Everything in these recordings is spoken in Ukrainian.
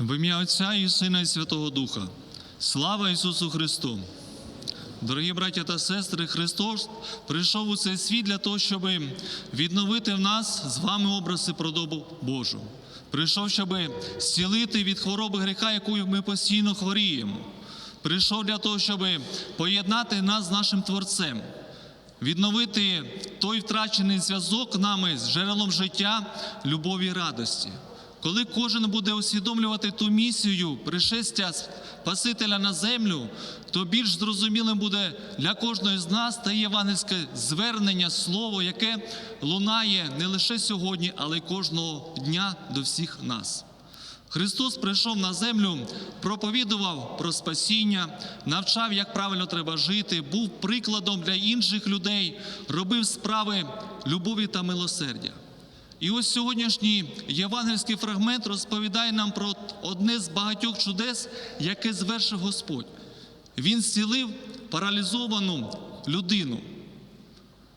В ім'я Отця і Сина і Святого Духа. Слава Ісусу Христу! Дорогі браття та сестри, Христос прийшов у цей світ для того, щоб відновити в нас з вами образи продобу Божу. Прийшов, щоб зцілити від хвороби гріха, якою ми постійно хворіємо. Прийшов для того, щоб поєднати нас з нашим Творцем, відновити той втрачений зв'язок нами з джерелом життя, любові і радості. Коли кожен буде усвідомлювати ту місію пришестя Спасителя на землю, то більш зрозумілим буде для кожного з нас та євангельське звернення, слово, яке лунає не лише сьогодні, але й кожного дня до всіх нас. Христос прийшов на землю, проповідував про спасіння, навчав, як правильно треба жити, був прикладом для інших людей, робив справи любові та милосердя. І ось сьогоднішній євангельський фрагмент розповідає нам про одне з багатьох чудес, яке звершив Господь. Він зцілив паралізовану людину.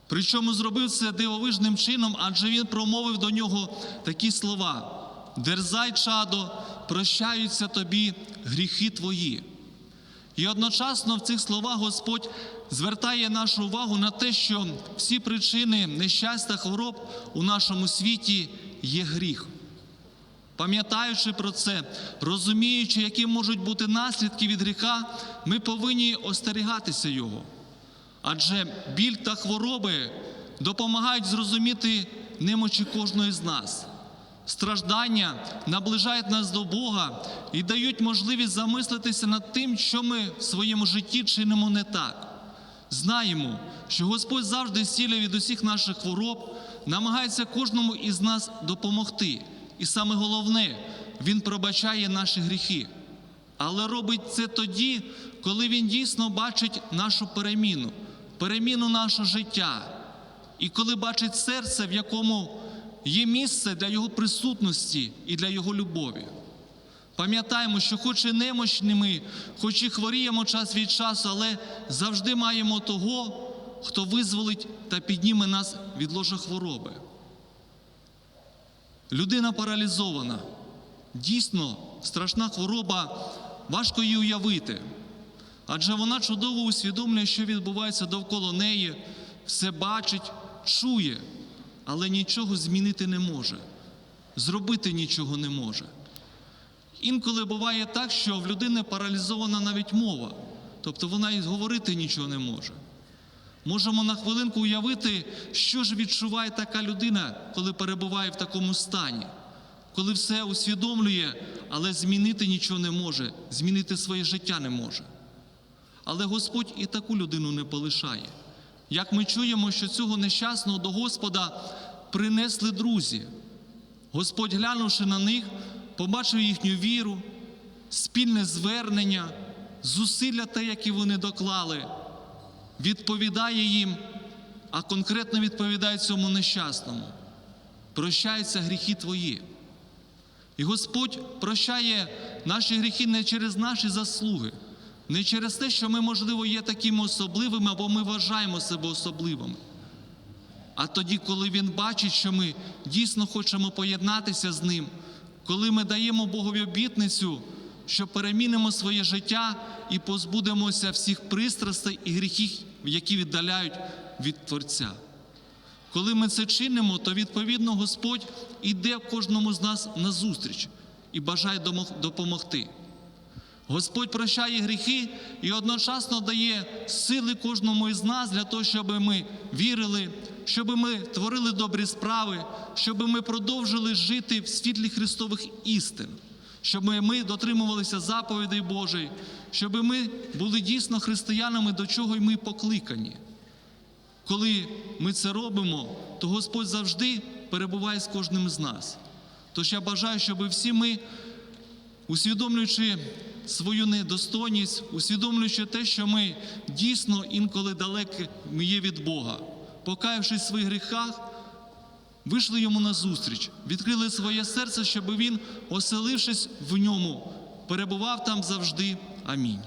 Причому зробив це дивовижним чином, адже він промовив до нього такі слова: Дерзай, чадо, прощаються тобі гріхи твої. І одночасно в цих словах Господь звертає нашу увагу на те, що всі причини нещастя хвороб у нашому світі є гріх. Пам'ятаючи про це, розуміючи, які можуть бути наслідки від гріха, ми повинні остерігатися його. Адже біль та хвороби допомагають зрозуміти немочі кожної з нас. Страждання наближають нас до Бога і дають можливість замислитися над тим, що ми в своєму житті чинимо не так. Знаємо, що Господь завжди зцілює від усіх наших хвороб, намагається кожному із нас допомогти. І саме головне, Він пробачає наші гріхи. Але робить це тоді, коли Він дійсно бачить нашу переміну, переміну нашого життя. І коли бачить серце, в якому є місце для Його присутності і для Його любові. Пам'ятаємо, що хоч і немощними, хоч і хворіємо час від часу, але завжди маємо того, хто визволить та підніме нас від ложа хвороби. Людина паралізована. Дійсно, страшна хвороба, важко її уявити. Адже вона чудово усвідомлює, що відбувається довкола неї, все бачить, чує, але нічого змінити не може, зробити нічого не може. Інколи буває так, що в людини паралізована навіть мова, тобто вона і говорити нічого не може. Можемо на хвилинку уявити, що ж відчуває така людина, коли перебуває в такому стані, коли все усвідомлює, але змінити нічого не може, змінити своє життя не може. Але Господь і таку людину не полишає. Як ми чуємо, що цього нещасного до Господа принесли друзі. Господь, глянувши на них, побачив їхню віру, спільне звернення, зусилля те, які вони доклали, відповідає їм, а конкретно відповідає цьому нещасному. Прощаються гріхи твої. І Господь прощає наші гріхи не через наші заслуги, не через те, що ми, можливо, є такими особливими або ми вважаємо себе особливими. А тоді, коли Він бачить, що ми дійсно хочемо поєднатися з ним, коли ми даємо Богові обітницю, що перемінимо своє життя і позбудемося всіх пристрастей і гріхів, які віддаляють від Творця. Коли ми це чинимо, то відповідно Господь іде кожному з нас назустріч і бажає допомогти. Господь прощає гріхи і одночасно дає сили кожному із нас для того, щоб ми вірили, щоб ми творили добрі справи, щоб ми продовжили жити в світлі Христових істин, щоб ми дотримувалися заповідей Божої, щоб ми були дійсно християнами, до чого й ми покликані. Коли ми це робимо, то Господь завжди перебуває з кожним з нас. Тож я бажаю, щоб всі ми, усвідомлюючи свою недостойність, усвідомлюючи те, що ми дійсно інколи далекі є від Бога, покаявшись в своїх гріхах, вийшли йому назустріч, відкрили своє серце, щоб він, оселившись в ньому, перебував там завжди. Амінь.